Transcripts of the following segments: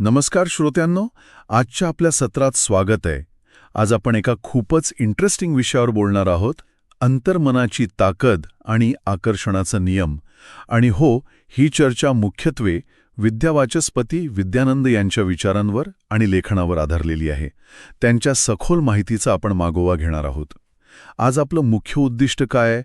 नमस्कार श्रोत्यांनो आजच्या आपल्या सत्रात स्वागत आहे. आज आपण एका खूपच इंटरेस्टिंग विषयावर बोलणार आहोत अंतर्मनाची ताकद आणि आकर्षणाचा नियम. आणि हो ही चर्चा मुख्यत्वे विद्यावाचस्पती विद्यानंद यांच्या विचारांवर आणि लेखनावर आधारलेली आहे. त्यांच्या सखोल माहितीचा आपण मागोवा घेणार आहोत. आज आपलं मुख्य उद्दिष्ट काय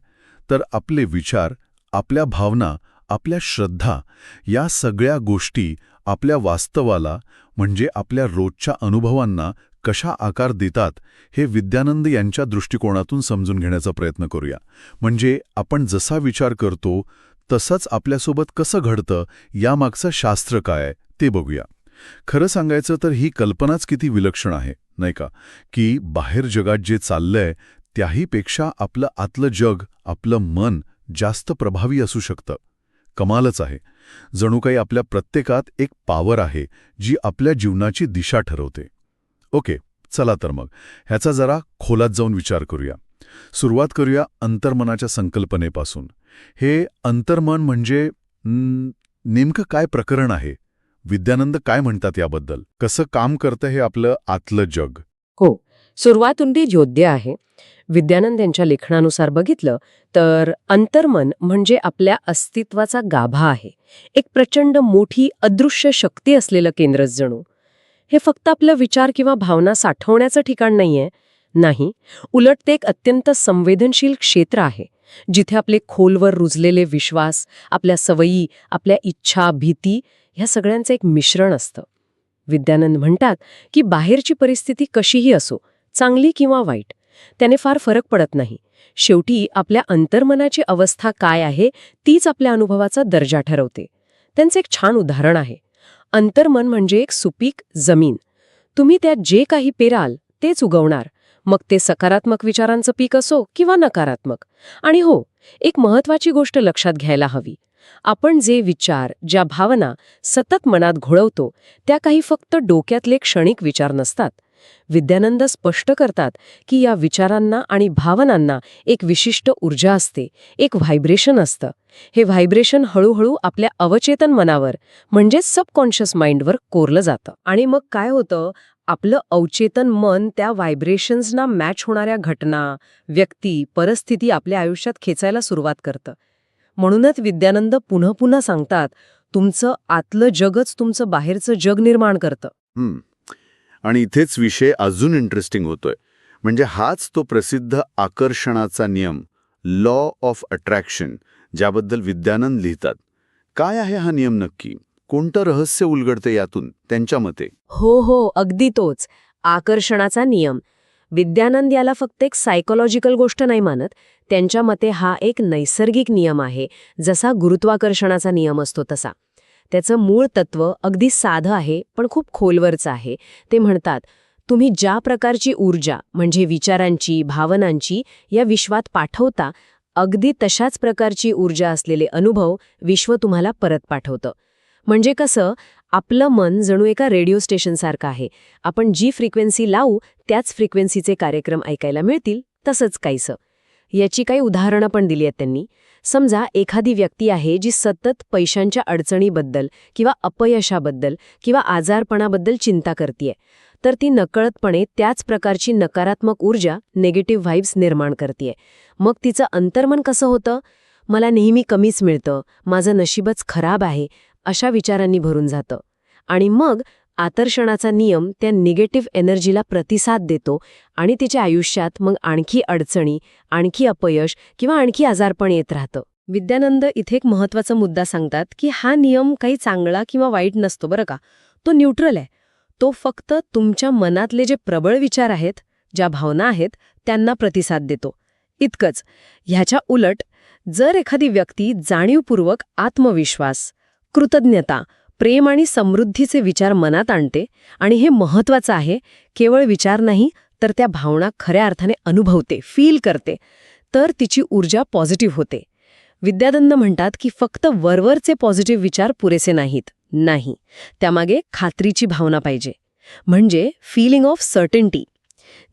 तर आपले विचार आपल्या भावना आपल्या श्रद्धा या सगळ्या गोष्टी आपल्या वास्तवाला म्हणजे आपल्या रोजच्या अनुभवांना कशा आकार देतात हे विद्यानंद यांच्या दृष्टिकोनातून समजून घेण्याचा प्रयत्न करूया. म्हणजे आपण जसा विचार करतो तसंच आपल्यासोबत कसं घडतं यामागचं शास्त्र काय ते बघूया. खरं सांगायचं तर ही कल्पनाच किती विलक्षण आहे नाही का? की बाहेर जगात जे चाललंय त्याहीपेक्षा आपलं आतलं जग आपलं मन जास्त प्रभावी असू शकतं. कमालच आहे. जणू काही आपल्या प्रत्येकात एक पावर आहे जी आपल्या जीवनाची दिशा ठरवते. ओके चला तर मग. ह्याचा जरा खोलात जाऊन विचार करूया. सुरुवात करूया अंतर्मनाच्या संकल्पनेपासून. हे अंतर्मन म्हणजे नेमकं काय प्रकरण आहे? विद्यानंद काय म्हणतात याबद्दल? कसं काम करतं हे आपलं आतलं जग? हो सुरुवातुंडी उंडी आहे. विद्यानंद यांच्या लेखनानुसार बघितलं तर अंतर्मन म्हणजे आपल्या अस्तित्वाचा गाभा आहे. एक प्रचंड मोठी अदृश्य शक्ती असलेलं केंद्रच जणू. हे फक्त आपलं विचार किंवा भावना साठवण्याचं ठिकाण नाहीये. नाही उलट ते एक अत्यंत संवेदनशील क्षेत्र आहे जिथे आपले खोलवर रुजलेले विश्वास आपल्या सवयी आपल्या इच्छा भीती ह्या सगळ्यांचं एक मिश्रण असतं. विद्यानंद म्हणतात की बाहेरची परिस्थिती कशीही असो चांगली किंवा वाईट त्याने फार फरक पडत नाही. शेवटी आपल्या अंतर्मनाची अवस्था काय आहे तीच आपल्या अनुभवाचा दर्जा ठरवते. त्यांचं एक छान उदाहरण आहे. अंतर्मन म्हणजे एक सुपीक जमीन. तुम्ही त्यात जे काही पेराल तेच उगवणार. मग ते सकारात्मक विचारांचं पीक असो किंवा नकारात्मक. आणि हो एक महत्वाची गोष्ट लक्षात घ्यायला हवी. आपण जे विचार ज्या भावना सतत मनात घोळवतो त्या काही फक्त डोक्यातले क्षणिक विचार नसतात. विद्यानंद स्पष्ट करतात की या विचारांना आणि भावनांना एक विशिष्ट ऊर्जा असते एक व्हायब्रेशन असतं. हे व्हायब्रेशन हळूहळू आपल्या अवचेतन मनावर म्हणजेच सबकॉन्शियस माइंडवर कोरलं जातं. आणि मग काय होतं? आपलं अवचेतन मन त्या व्हायब्रेशन्सना मॅच होणाऱ्या घटना व्यक्ती परिस्थिती आपल्या आयुष्यात खेचायला सुरुवात करतं. म्हणूनच विद्यानंद पुन्हा पुन्हा सांगतात तुमचं आतलं जगच तुमचं बाहेरचं जग निर्माण करतं. आणि इथेच विषय अजून इंटरेस्टिंग होतोय. म्हणजे हाच तो प्रसिद्ध आकर्षणाचा नियम लॉ ऑफ अट्रॅक्शन ज्याबद्दल विद्यानंद लिहितात. काय आहे हा नियम नक्की? कोणतं रहस्य उलगडते यातून? त्यांच्या मते. हो हो अगदी तोच. आकर्षणाचा नियम. विद्यानंद याला फक्त एक सायकोलॉजिकल गोष्ट नाही मानत. त्यांच्या मते हा एक नैसर्गिक नियम आहे. जसा गुरुत्वाकर्षणाचा नियम असतो तसा. त्याचं मूळ तत्व अगदी साधं आहे पण खूप खोलवरचं आहे. ते म्हणतात तुम्ही ज्या प्रकारची ऊर्जा म्हणजे विचारांची भावनांची या विश्वात पाठवता अगदी तशाच प्रकारची ऊर्जा असलेले अनुभव विश्व तुम्हाला परत पाठवतं. म्हणजे कसं आपलं मन जणू एका रेडिओ स्टेशनसारखं आहे. आपण जी फ्रिक्वेन्सी लावू त्याच फ्रिक्वेन्सीचे कार्यक्रम ऐकायला मिळतील तसंच काहीसं. याची काही उदाहरणं पण दिली आहेत त्यांनी. समजा एखादी व्यक्ती आहे जी सतत पैशांच्या अडचणीबद्दल किंवा अपयशाबद्दल किंवा आजारपणाबद्दल चिंता करतीये तर ती नकळतपणे त्याच प्रकारची नकारात्मक ऊर्जा नेगेटिव्ह व्हाईब्स निर्माण करतीये. मग तिचं अंतर्मन कसं होतं? मला नेहमी कमीच मिळतं माझं नशीबच खराब आहे अशा विचारांनी भरून जातं. आणि मग आकर्षणाचा नियम त्या निगेटिव्ह एनर्जीला प्रतिसाद देतो आणि तिच्या आयुष्यात मग आणखी अडचणी आणखी अपयश किंवा आणखी आजारपण येत राहतं. विद्यानंद इथे एक महत्त्वाचा मुद्दा सांगतात की हा नियम काही चांगला किंवा वाईट नसतो बरं का. तो न्यूट्रल आहे. तो फक्त तुमच्या मनातले जे प्रबळ विचार आहेत ज्या भावना आहेत त्यांना प्रतिसाद देतो. इतकंच. ह्याच्या उलट जर एखादी व्यक्ती जाणीवपूर्वक आत्मविश्वास कृतज्ञता प्रेम आणि समृद्धीचे विचार मनात आणते आणि हे महत्वाचं आहे केवळ विचार नाही तर त्या भावना खऱ्या अर्थाने अनुभवते फील करते तर तिची ऊर्जा पॉझिटिव्ह होते. विद्यादंद म्हणतात की फक्त वरवरचे पॉझिटिव्ह विचार पुरेसे नाहीत नाही. त्यामागे खात्रीची भावना पाहिजे. म्हणजे फिलिंग ऑफ सर्टन्टी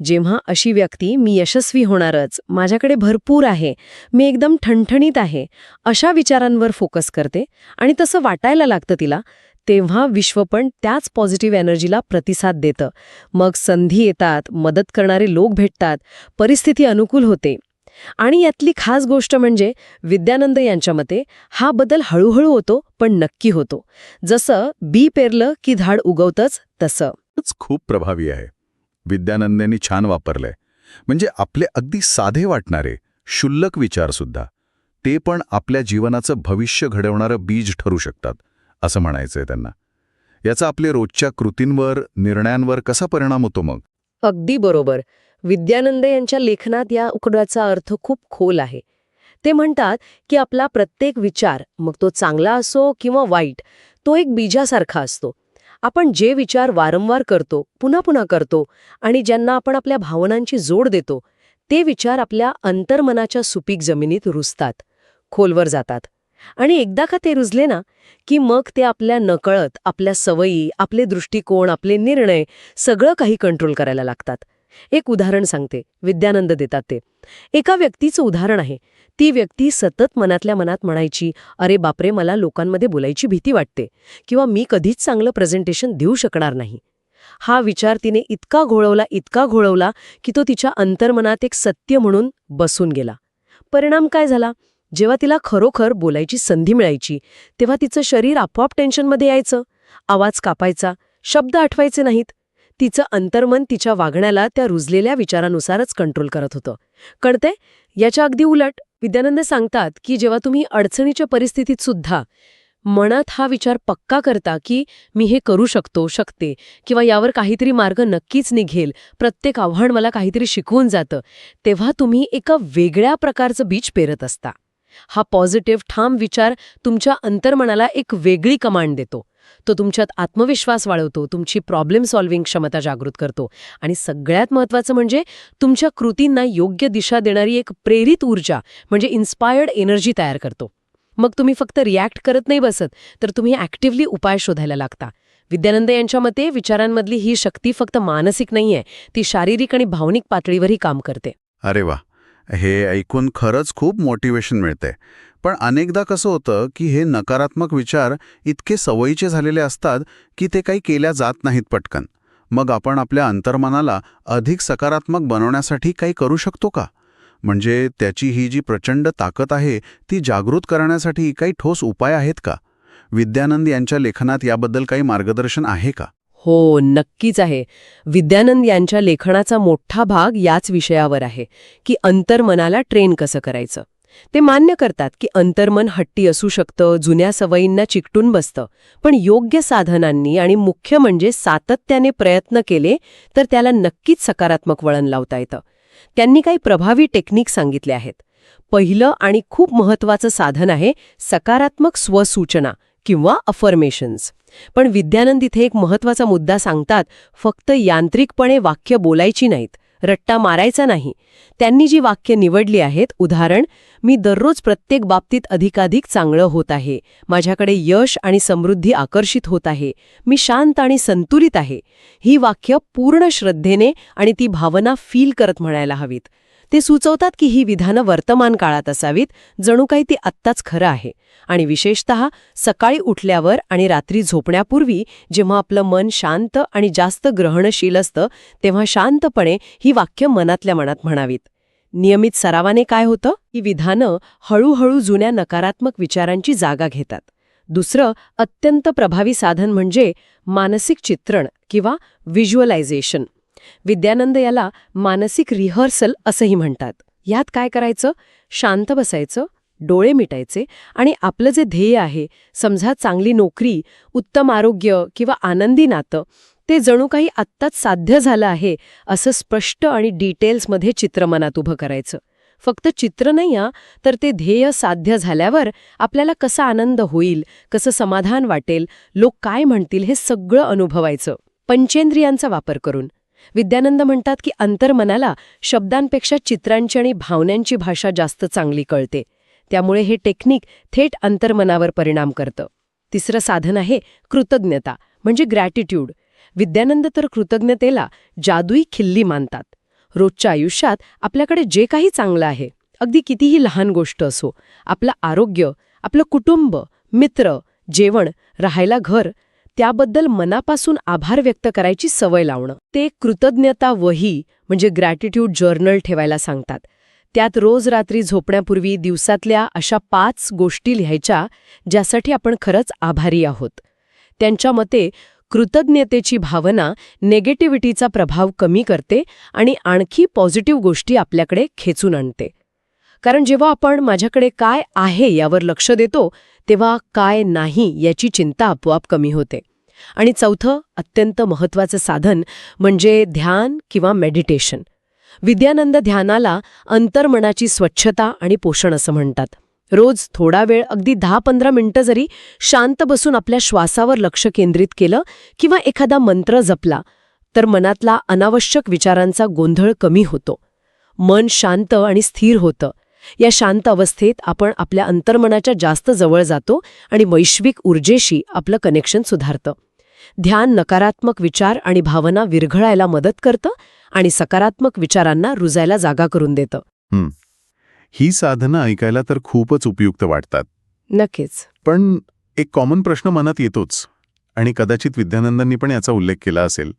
जेव्हा अशी व्यक्ती मी यशस्वी होणारच माझ्याकडे भरपूर आहे मी एकदम ठणठणीत आहे अशा विचारांवर फोकस करते आणि तसं वाटायला लागतं तिला तेव्हा विश्व पण त्याच पॉझिटिव्ह एनर्जीला प्रतिसाद देतं. मग संधी येतात मदत करणारे लोक भेटतात परिस्थिती अनुकूल होते. आणि यातली खास गोष्ट म्हणजे विद्यानंद यांच्या मते हा बदल हळूहळू होतो पण नक्की होतो. जसं बी पेरलं की झाड उगवतंच तसं. खूप प्रभावी आहे. विद्यानंदेनी छान वापरलंय. म्हणजे आपले अगदी साधे वाटणारे क्षुल्लक विचारसुद्धा ते पण आपल्या जीवनाचं भविष्य घडवणारं बीज ठरू शकतात असं म्हणायचंय त्यांना. याचा आपल्या रोजच्या कृतींवर निर्णयांवर कसा परिणाम होतो मग? अगदी बरोबर. विद्यानंद यांच्या लेखनात या उकड्याचा अर्थ खूप खोल आहे. ते म्हणतात की आपला प्रत्येक विचार मग तो चांगला असो किंवा वाईट तो एक बीजासारखा असतो. आपण जे विचार वारंवार करतो पुन्हा पुन्हा करतो आणि ज्यांना आपण आपल्या भावनांची जोड देतो ते विचार आपल्या अंतर्मनाच्या सुपीक जमिनीत रुजतात खोलवर जातात. आणि एकदा का ते रुजले ना की मग ते आपल्या नकळत आपल्या सवयी आपले दृष्टिकोन आपले निर्णय सगळं काही कंट्रोल करायला लागतात. एक उदाहरण सांगते. विद्यानंद देतात ते. एका व्यक्तीचं उदाहरण आहे. ती व्यक्ती सतत मनातल्या मनात म्हणायची अरे बापरे मला लोकांमध्ये बोलायची भीती वाटते किंवा मी कधीच चांगलं प्रेझेंटेशन देऊ शकणार नाही. हा विचार तिने इतका घोळवला इतका घोळवला की तो तिच्या अंतर्मनात एक सत्य म्हणून बसून गेला. परिणाम काय झाला? जेव्हा तिला खरोखर बोलायची संधी मिळायची तेव्हा तिचं शरीर आपोआप टेन्शनमध्ये यायचं. आवाज कापायचा. शब्द आठवायचे नाहीत. तिचं अंतर्मन तिच्या वागण्याला त्या रुजलेल्या विचारानुसारच कंट्रोल करत होतं. कळते याच्या अगदी उलट विद्यानंद सांगतात की जेव्हा तुम्ही अडचणीच्या परिस्थितीत सुद्धा मनात हा विचार पक्का करता की मी हे करू शकतो शकते किंवा यावर काहीतरी मार्ग नक्कीच निघेल प्रत्येक आव्हान मला काहीतरी शिकवून जातं तेव्हा तुम्ही एका वेगळ्या प्रकारचं बीज पेरत असता. हा पॉझिटिव्ह ठाम विचार तुमच्या अंतर्मनाला एक वेगळी कमांड देतो. तो तुमच्यात आत्मविश्वास वाढवतो तुमची प्रॉब्लेम सॉल्व्हिंग क्षमता जागृत करतो. आणि सगळ्यात महत्त्वाचं म्हणजे तुमच्या कृतींना योग्य दिशा देणारी एक प्रेरित ऊर्जा म्हणजे इन्स्पायर्ड एनर्जी तयार करतो. मग तुम्ही फक्त रिॲक्ट करत नाही बसत तर तुम्ही ॲक्टिव्हली उपाय शोधायला लागता. विद्यानंद यांच्या मते विचारांमधली ही शक्ती फक्त मानसिक नाहीये ती शारीरिक आणि भावनिक पातळीवरही काम करते. अरे वा! हे ऐकून खरंच खूप मोटिवेशन मिळते पण अनेकदा कसं होतं की हे नकारात्मक विचार इतके सवयीचे झालेले असतात की ते काही केल्या जात नाहीत पटकन. मग आपण आपल्या अंतर्मनाला अधिक सकारात्मक बनवण्यासाठी काही करू शकतो का? म्हणजे त्याची ही जी प्रचंड ताकद आहे ती जागृत करण्यासाठी काही ठोस उपाय आहेत का? विद्यानंद यांच्या लेखनात याबद्दल काही मार्गदर्शन आहे का? हो नक्कीच आहे. विद्यानंद यांच्या लेखनाचा मोठा भाग याच विषयावर आहे की अंतर्मनाला ट्रेन कसं करायचं. ते मान्य करतात की अंतर्मन हट्टी असू शकतं जुन्या सवयींना चिकटून बसतं. पण योग्य साधनांनी आणि मुख्य म्हणजे सातत्याने प्रयत्न केले तर त्याला नक्कीच सकारात्मक वळण लावता येतं. त्यांनी काही प्रभावी टेक्निक सांगितले आहेत. पहिलं आणि खूप महत्वाचं साधन आहे सकारात्मक स्वसूचना किंवा अफर्मेशन्स पण विद्यानंद इथे एक महत्त्वाचा मुद्दा सांगतात फक्त यांत्रिकपणे वाक्य बोलायची नाहीत. रट्टा मारायचा नाही. त्यांनी जी वाक्य निवडली आहेत उदाहरण मी दररोज प्रत्येक बाबतीत अधिकाधिक चांगलं होत आहे. माझ्याकडे यश आणि समृद्धी आकर्षित होत आहे. मी शांत आणि संतुलित आहे. ही वाक्य पूर्ण श्रद्धेने आणि ती भावना फील करत म्हणायला हवीत. ते सुचवतात की ही विधानं वर्तमान काळात असावीत जणू काही ती आत्ताच खरं आहे. आणि विशेषत सकाळी उठल्यावर आणि रात्री झोपण्यापूर्वी जेव्हा आपलं मन शांत आणि जास्त ग्रहणशील असतं तेव्हा शांतपणे ही वाक्य मनातल्या मनात म्हणावीत. नियमित सरावाने काय होतं? ही विधानं हळूहळू जुन्या नकारात्मक विचारांची जागा घेतात. दुसरं अत्यंत प्रभावी साधन म्हणजे मानसिक चित्रण किंवा व्हिज्युअलायझेशन. विद्यानंद याला मानसिक रिहर्सल असंही म्हणतात. यात काय करायचं? शांत बसायचं डोळे मिटायचे आणि आपलं जे ध्येय आहे समजा चांगली नोकरी उत्तम आरोग्य किंवा आनंदी नातं ते जणू काही आत्ताच साध्य झालं आहे असं स्पष्ट आणि डिटेल्समध्ये चित्र मनात उभं करायचं. फक्त चित्र नाही तर ते ध्येय साध्य झाल्यावर आपल्याला कसा आनंद होईल कसं समाधान वाटेल लोक काय म्हणतील हे सगळं अनुभवायचं. पंचेंद्रियांचा वापर करून. विद्यानंद म्हणतात की अंतर्मनाला शब्दांपेक्षा चित्रांची आणि भावनांची भाषा जास्त चांगली कळते. त्यामुळे हे टेक्निक थेट अंतर्मनावर परिणाम करतं. तिसरं साधन आहे कृतज्ञता म्हणजे ग्रॅटिट्यूड. विद्यानंद तर कृतज्ञतेला जादुई खिल्ली मानतात. रोजच्या आयुष्यात आपल्याकडे जे काही चांगलं आहे अगदी कितीही लहान गोष्ट असो आपलं आरोग्य आपलं कुटुंब मित्र जेवण राहायला घर त्याबद्दल मनापासून आभार व्यक्त करायची सवय लावणं. ते कृतज्ञता वही म्हणजे ग्रॅटिट्यूड जर्नल ठेवायला सांगतात. त्यात रोज रात्री झोपण्यापूर्वी दिवसातल्या अशा पाच गोष्टी लिहायच्या ज्यासाठी आपण खरंच आभारी आहोत. त्यांच्या मते कृतज्ञतेची भावना नेगेटिव्हिटीचा प्रभाव कमी करते आणि आणखी पॉझिटिव्ह गोष्टी आपल्याकडे खेचून आणते. कारण जेव्हा आपण माझ्याकडे काय आहे यावर लक्ष देतो तेव्हा काय नाही याची चिंता आपोआप कमी होते. आणि चौथं अत्यंत महत्वाचं साधन म्हणजे ध्यान किंवा मेडिटेशन विद्यानंद ध्यानाला अंतर्मनाची स्वच्छता आणि पोषण असं म्हणतात. रोज थोडा वेळ अगदी दहा पंधरा मिनिटं जरी शांत बसून आपल्या श्वासावर लक्ष केंद्रित केलं किंवा एखादा मंत्र जपला तर मनातला अनावश्यक विचारांचा गोंधळ कमी होतो. मन शांत आणि स्थिर होतं. या शांत अवस्थेत आपण आपल्या अंतर्मनाच्या जास्त जवळ जातो आणि वैश्विक ऊर्जेशी आपलं कनेक्शन सुधारतं. ध्यान नकारात्मक विचार आणि भावना विरघळायला मदत करतं आणि सकारात्मक विचारांना रुजायला जागा करून देतं. ही. साधनं ऐकायला तर खूपच उपयुक्त वाटतात. नक्कीच. पण एक कॉमन प्रश्न मनात येतोच. आणि कदाचित विद्यानंदांनी पण याचा उल्लेख केला असेल.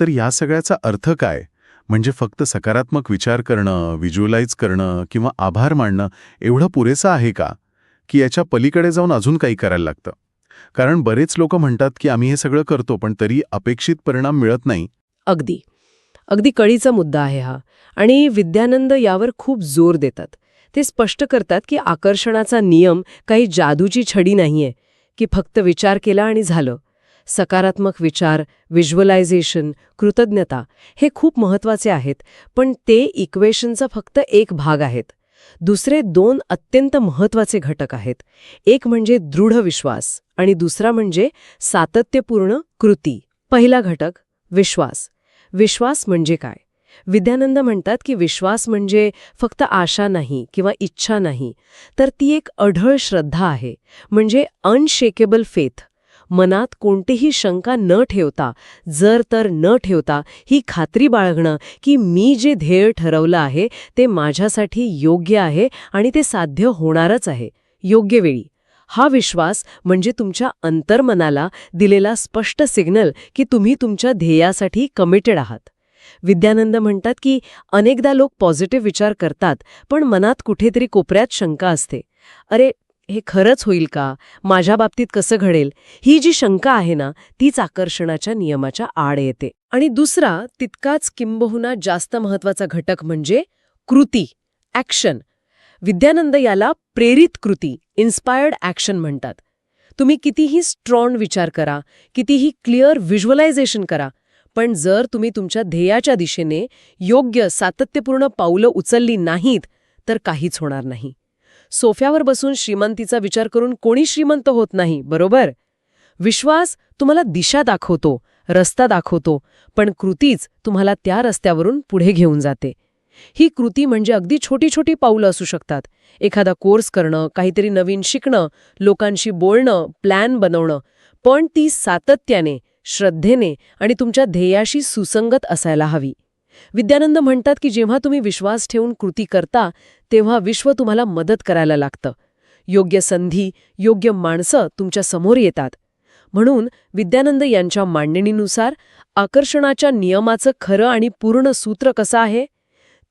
तर या सगळ्याचा अर्थ काय? म्हणजे फक्त सकारात्मक विचार करणं व्हिज्युअलाइज करणं किंवा आभार मानणं एवढं पुरेसं आहे का? की याच्या पलीकडे जाऊन अजून काही करायला लागतं? कारण बरेच लोक म्हणतात की आम्ही हे सगळं करतो पण तरी अपेक्षित परिणाम मिळत नाही. अगदी. अगदी कळीचा मुद्दा आहे हा. आणि विद्यानंद यावर खूप जोर देतात. ते स्पष्ट करतात की आकर्षणाचा नियम काही जादूची छडी नाहीये की फक्त विचार केला आणि झालं. सकारात्मक विचार व्हिज्युअलायझेशन कृतज्ञता हे खूप महत्त्वाचे आहेत पण ते इक्वेशनचा फक्त एक भाग आहेत. दुसरे दोन अत्यंत महत्त्वाचे घटक आहेत. एक म्हणजे दृढ विश्वास आणि दुसरा म्हणजे सातत्यपूर्ण कृती. पहिला घटक विश्वास. विश्वास म्हणजे काय? विद्यानंद म्हणतात की विश्वास म्हणजे फक्त आशा नाही किंवा इच्छा नाही तर ती एक अढळ श्रद्धा आहे म्हणजे अनशेकेबल फेथ मनात कोणतीही शंका न ठेवता जर तर न ठेवता ही खात्री बाळगणं की मी जे ध्येय ठरवलं आहे ते माझ्यासाठी योग्य आहे आणि ते साध्य होणारच आहे. योग्य वेळी. हा विश्वास म्हणजे तुमच्या अंतर्मनाला दिलेला स्पष्ट सिग्नल की तुम्ही तुमच्या ध्येयासाठी कमिटेड आहात. विद्यानंद म्हणतात की अनेकदा लोक पॉझिटिव्ह विचार करतात पण मनात कुठेतरी कोपऱ्यात शंका असते. अरे हे खरंच होईल का? माझ्या बाबतीत कसं घडेल? ही जी शंका आहे ना तीच आकर्षणाच्या नियमाच्या आड येते. आणि दुसरा तितकाच किंबहुना जास्त महत्त्वाचा घटक म्हणजे कृती ॲक्शन. विद्यानंद याला प्रेरित कृती इन्स्पायर्ड ॲक्शन म्हणतात. तुम्ही कितीही स्ट्रॉंग विचार करा कितीही क्लिअर व्हिज्युअलायझेशन करा पण जर तुम्ही तुमच्या ध्येयाच्या दिशेने योग्य सातत्यपूर्ण पावलं उचलली नाहीत तर काहीच होणार नाही. सोफ्यावर बसून श्रीमंतीचा विचार करून कोणी श्रीमंत होत नाही बरोबर? विश्वास तुम्हाला दिशा दाखवतो रस्ता दाखवतो पण कृतीच तुम्हाला त्या रस्त्यावरून पुढे घेऊन जाते. ही कृती म्हणजे अगदी छोटी छोटी पाऊलं असू शकतात. एखादा कोर्स करणं काहीतरी नवीन शिकणं लोकांशी बोलणं प्लॅन बनवणं पण ती सातत्याने श्रद्धेने आणि तुमच्या ध्येयाशी सुसंगत असायला हवी. विद्यानंद म्हणतात की जेव्हा तुम्ही विश्वास ठेवून कृती करता तेव्हा विश्व तुम्हाला मदत करायला लागतं. योग्य संधी योग्य माणसं तुमच्यासमोर येतात. म्हणून विद्यानंद यांच्या मांडणीनुसार आकर्षणाच्या नियमाचं खरं आणि पूर्ण सूत्र कसं आहे?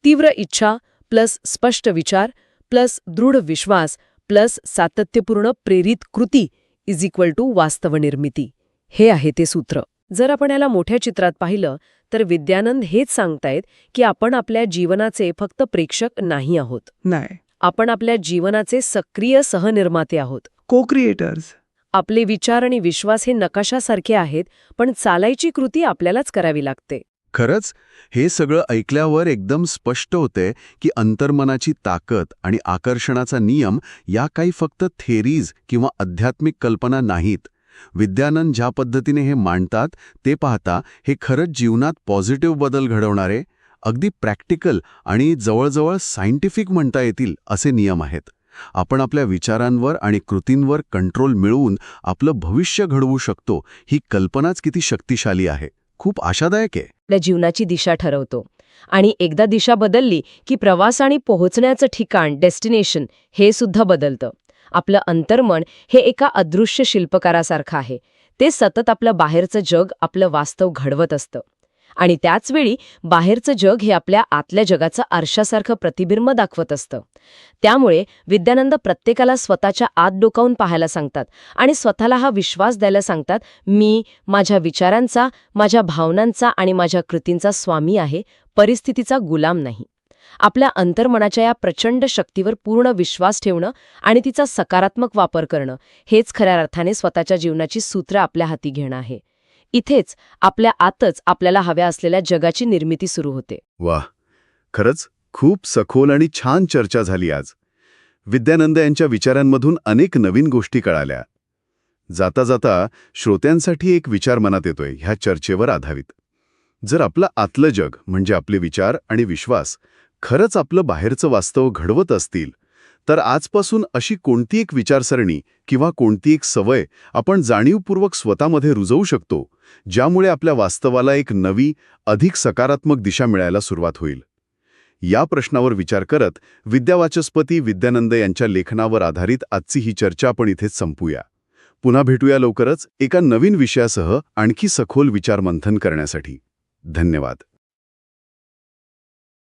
तीव्र इच्छा प्लस स्पष्ट विचार प्लस दृढ विश्वास प्लस सातत्यपूर्ण प्रेरित कृती इज इक्वल टू वास्तवनिर्मिती. हे आहे ते सूत्र. जर आपण याला मोठ्या चित्रात पाहिलं तर विद्यानंद हेच सांगतायत की आपण आपल्या जीवनाचे फक्त प्रेक्षक नाही आहोत. नाही. आपण आपल्या जीवनाचे सक्रिय सहनिर्माते आहोत. को क्रिएटर्स आपले विचार आणि विश्वास हे नकाशासारखे आहेत पण चालायची कृती आपल्यालाच करावी लागते. खरंच हे सगळं ऐकल्यावर एकदम स्पष्ट होते की अंतर्मनाची ताकद आणि आकर्षणाचा नियम या काही फक्त थेरीज किंवा आध्यात्मिक कल्पना नाहीत. विद्यानंद ज्या पद्धतीने हे मांडतात ते पाहता हे खरंच जीवनात पॉझिटिव्ह बदल घडवणारे अगदी प्रॅक्टिकल आणि जवळजवळ सायंटिफिक म्हणता येतील असे नियम आहेत. आपण आपल्या विचारांवर आणि कृतींवर कंट्रोल मिळवून आपलं भविष्य घडवू शकतो ही कल्पनाच किती शक्तिशाली आहे. खूप आशादायक आहे. आपल्या जीवनाची दिशा ठरवतो. आणि एकदा दिशा बदलली की प्रवास आणि पोहोचण्याचं ठिकाण डेस्टिनेशन हे सुद्धा बदलतं. आपलं अंतर्मन हे एका अदृश्य शिल्पकारासारखं आहे. ते सतत आपलं बाहेरचं जग आपलं वास्तव घडवत असतं. आणि त्याचवेळी बाहेरचं जग हे आपल्या आतल्या जगाचं आरशासारखं प्रतिबिंब दाखवत असतं. त्यामुळे विद्यानंद प्रत्येकाला स्वतःच्या आत डोकावून पाहायला सांगतात आणि स्वतःला हा विश्वास द्यायला सांगतात मी माझ्या विचारांचा माझ्या भावनांचा आणि माझ्या कृतींचा स्वामी आहे परिस्थितीचा गुलाम नाही. आपल्या अंतर्मनाच्या या प्रचंड शक्तीवर पूर्ण विश्वास ठेवणं आणि तिचा सकारात्मक वापर करणं हेच खऱ्या अर्थाने स्वतःच्या जीवनाची सूत्र आपल्या हाती घेणं आहे. इथेच आपल्या आतच आपल्याला हव्या असलेल्या जगाची निर्मिती सुरू होते. वा खरंच खूप सखोल आणि छान चर्चा झाली आज. विद्यानंद यांच्या विचारांमधून अनेक नवीन गोष्टी कळाल्या. जाता जाता श्रोत्यांसाठी एक विचार मनात येतोय ह्या चर्चेवर आधारित. जर आपलं आतलं जग म्हणजे आपले विचार आणि विश्वास खरंच आपलं बाहेरचं वास्तव घडवत असतील तर आजपासून अशी कोणती एक विचारसरणी किंवा कोणती एक सवय आपण जाणीवपूर्वक स्वतःमध्ये रुजवू शकतो ज्यामुळे आपल्या वास्तवाला एक नवी अधिक सकारात्मक दिशा मिळायला सुरुवात होईल? या प्रश्नावर विचार करत विद्यावाचस्पती विद्यानंद यांच्या लेखनावर आधारित आजची ही चर्चा आपण इथेच संपूया. पुन्हा भेटूया लवकरच एका नवीन विषयासह आणखी सखोल विचारमंथन करण्यासाठी. धन्यवाद.